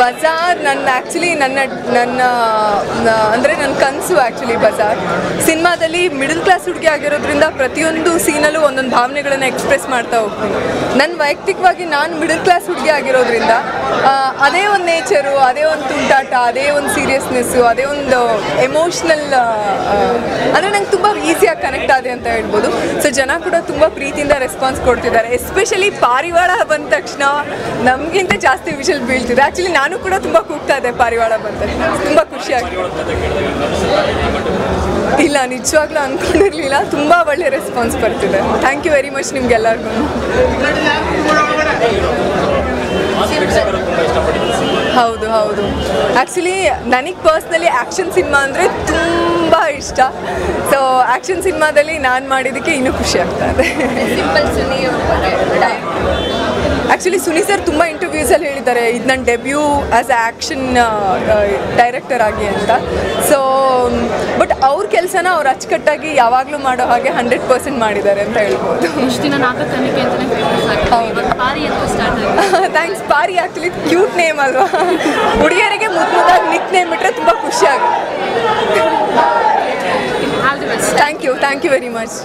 ಬಜಾರ್ ನನ್ನ ಆ್ಯಕ್ಚುಲಿ ನನ್ನ ನನ್ನ ಅಂದರೆ ನನ್ನ ಕನಸು ಆ್ಯಕ್ಚುಲಿ ಬಜಾರ್. ಸಿನಿಮಾದಲ್ಲಿ ಮಿಡಲ್ ಕ್ಲಾಸ್ ಹುಡುಗಿ ಆಗಿರೋದ್ರಿಂದ ಪ್ರತಿಯೊಂದು ಸೀನಲ್ಲೂ ಒಂದೊಂದು ಭಾವನೆಗಳನ್ನು ಎಕ್ಸ್ಪ್ರೆಸ್ ಮಾಡ್ತಾ ಹೋಗ್ತೀನಿ. ನನ್ನ ವೈಯಕ್ತಿಕವಾಗಿ ನಾನು ಮಿಡಲ್ ಕ್ಲಾಸ್ ಹುಡುಗಿ ಆಗಿರೋದ್ರಿಂದ ಅದೇ ಒಂದು ನೇಚರು ಅದೇ ಒಂದು ತುಂಟಾಟ, ಅದೇ ಒಂದು ಸೀರಿಯಸ್ನೆಸ್ಸು ಅದೇ ಒಂದು ಎಮೋಷ್ನಲ್ ಅಂದರೆ ನಂಗೆ ತುಂಬ ಈಸಿಯಾಗಿ ಕನೆಕ್ಟ್ ಆದೆ ಅಂತ ಹೇಳ್ಬೋದು. ಸೊ ಜನ ಕೂಡ ತುಂಬ ಪ್ರೀತಿಯಿಂದ ರೆಸ್ಪಾನ್ಸ್ ಕೊಡ್ತಿದ್ದಾರೆ. ಎಸ್ಪೆಷಲಿ ಪಾರಿವಾಳ ಬಂದ ತಕ್ಷಣ ನಮಗಿಂತ ಜಾಸ್ತಿ ವಿಷಲ್ ಬೀಳ್ತಿದೆ ಆ್ಯಕ್ಚುಲಿ ನಾನು ಕೂಡ ತುಂಬ ಕೂಗ್ತಾ ಇದ್ದೆ ಪಾರಿವಾಳ ಬಂದ ತಕ್ಷಣ. ತುಂಬ ಖುಷಿಯಾಗಿ ಇಲ್ಲ, ನಿಜವಾಗ್ಲೂ ಅಂದ್ಕೊಂಡಿರಲಿಲ್ಲ ತುಂಬ ಒಳ್ಳೆ ರೆಸ್ಪಾನ್ಸ್ ಬರ್ತಿದೆ. ಥ್ಯಾಂಕ್ ಯು ವೆರಿ ಮಚ್ ನಿಮ್ಗೆಲ್ಲರಿಗೂ ಹೌದು ಹೌದು. ಆ್ಯಕ್ಚುಲಿ ನನಗೆ ಪರ್ಸ್ನಲಿ ಆ್ಯಕ್ಷನ್ ಸಿನಿಮಾ ಅಂದರೆ ತುಂಬ ಇಷ್ಟ. ಸೊ ಆ್ಯಕ್ಷನ್ ಸಿನಿಮಾದಲ್ಲಿ ನಾನು ಮಾಡಿದ್ದಕ್ಕೆ ಇನ್ನೂ ಖುಷಿ ಆಗ್ತಾ ಇದೆ. ಆ್ಯಕ್ಚುಲಿ ಸುನಿ ಸರ್ ತುಂಬ ಇಂಟರ್ವ್ಯೂಸಲ್ಲಿ ಹೇಳಿದ್ದಾರೆ. ಇದು ನನ್ನ debut as a action director ಆಗಿ ಅಂತ. ಸೊ ಬಟ್ ಅವ್ರ ಕೆಲಸನ ಅವ್ರು ಅಚ್ಚುಕಟ್ಟಾಗಿ ಯಾವಾಗಲೂ ಮಾಡೋ ಹಾಗೆ ಹಂಡ್ರೆಡ್ ಪರ್ಸೆಂಟ್ ಮಾಡಿದ್ದಾರೆ ಅಂತ ಹೇಳ್ಬೋದು. ಥ್ಯಾಂಕ್ಸ್. ಭಾರಿ ಆ್ಯಕ್ಚುಲಿ ಕ್ಯೂಟ್ ನೇಮ್ ಅಲ್ವಾ? ಹುಡುಗಿಯರಿಗೆ ಮುದ್ದು ಮುದ್ದಾಗಿ ನಿಕ್ ನೇಮ್ ಇಟ್ಟರೆ ತುಂಬ ಖುಷಿಯಾಗುತ್ತೆ all the best thank you. Thank you very much.